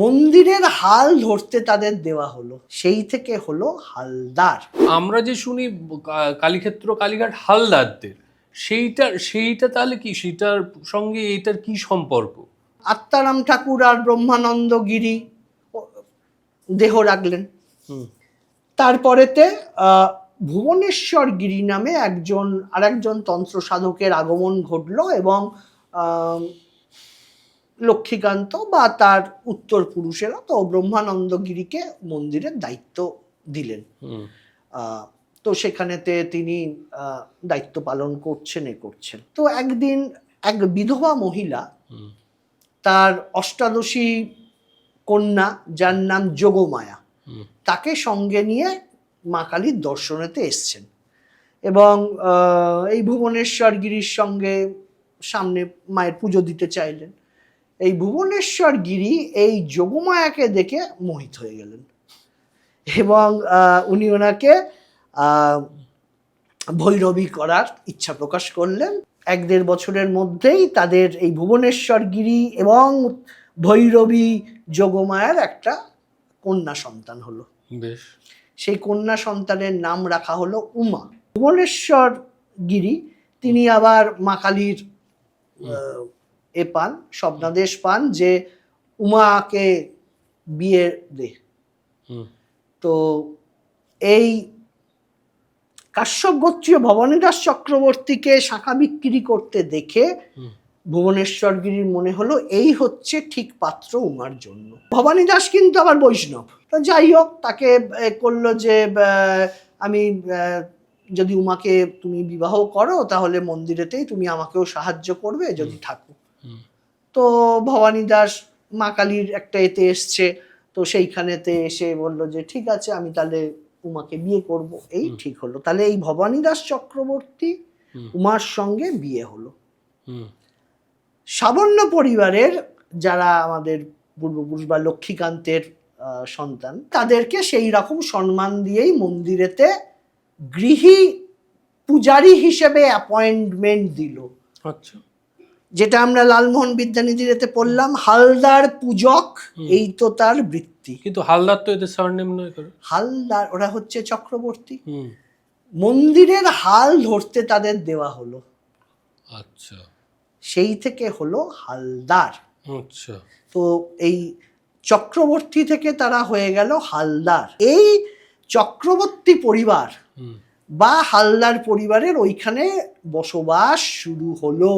মন্দিরের হাল ধরতে তাদের দেওয়া হলো। সেই থেকে হলো হালদার। আমরা যে শুনি কালীক্ষেত্র কালীঘাট হালদারদের সেইটা সেইটা তাহলে কি? সেটার সঙ্গে এইটার কি সম্পর্ক? আত্মারাম ঠাকুর আর ব্রহ্মানন্দ গিরি দেহ রাখলেন। তারপরেতে ভুবনেশ্বর গিরি নামে একজন আরেকজন তন্ত্র সাধকের আগমন ঘটলো এবং লক্ষ্মীকান্ত বা তার উত্তর পুরুষেরা তো ব্রহ্মানন্দ গিরিকে মন্দিরের দায়িত্ব দিলেন। তো সেখানেতে তিনি দায়িত্ব পালন করছেন এ করছেন। তো একদিন এক বিধবা মহিলা তার অষ্টাদশী কন্যা যার নাম যোগমায়া তাকে সঙ্গে নিয়ে মা কালীর দর্শনেতে এসছেন এবং এই ভুবনেশ্বর গিরির সঙ্গে সামনে মায়ের পুজো দিতে চাইলেন। এই ভুবনেশ্বর গিরি এই যোগমায়াকে দেখে মোহিত হয়ে গেলেন। এবং উনি ওনাকে আহ, ভৈরবী করার ইচ্ছা প্রকাশ করলেন। এক দেড় বছরের মধ্যেই তাদের এই ভুবনেশ্বর গিরি এবং ভৈরবী যোগমায়ার একটা কন্যা সন্তান হলো। বেশ। সেই কন্যা সন্তানের নাম রাখা হলো উমা। ভুবনেশ্বর গিরি তিনি আবার মা কালীর এ পান স্বপ্নাদেশ পান যে উমাকে বিয়ে দে। তো এই কাশ্যপ গোত্রীয় ভবানীদাস চক্রবর্তীকে শাখা বিক্রি করতে দেখে ভুবনেশ্বর গিরির মনে হলো এই হচ্ছে ঠিক পাত্র উমার জন্য। ভবানী দাস কিন্তু আবার বৈষ্ণব। তো যাই হোক তাকে করল যে আমি যদি উমাকে তুমি বিবাহ করো তাহলে মন্দিরেতেই তুমি আমাকেও সাহায্য করবে যদি থাকো হুম তো ভবানী দাস মা কালীর একটা এতে এসছে তো সেইখানেতে এসে বলল যে ঠিক আছে আমি তাহলে উমাকে বিয়ে করব। এই ঠিক হলো। তাহলে এই ভবানী দাস চক্রবর্তী উমার সঙ্গে বিয়ে হলো। হুম। সাবর্ণ পরিবারের যারা আমাদের পূর্বপুরুষ বা লক্ষ্মীকান্তের সন্তান তাদেরকে সেই রকম সম্মান দিয়েই মন্দিরেতে গৃহী পূজারী হিসেবে অ্যাপয়েন্টমেন্ট দিল। আচ্ছা। যেটা আমরা লালমোহন বিদ্যানিধিতে পড়লাম হালদার পূজক এই তো তার বৃত্তি। কিন্তু হালদার তো এদের সারনেম নয় করে হালদার ওরা হচ্ছে চক্রবর্তী। মন্দিরের হাল ধরতে তাদের দেওয়া হলো। আচ্ছা। সেই থেকে হলো হালদার। আচ্ছা। তো এই চক্রবর্তী থেকে তারা হয়ে গেল হালদার। এই চক্রবর্তী পরিবার বা হালদার পরিবারের ওইখানে বসবাস শুরু হলো।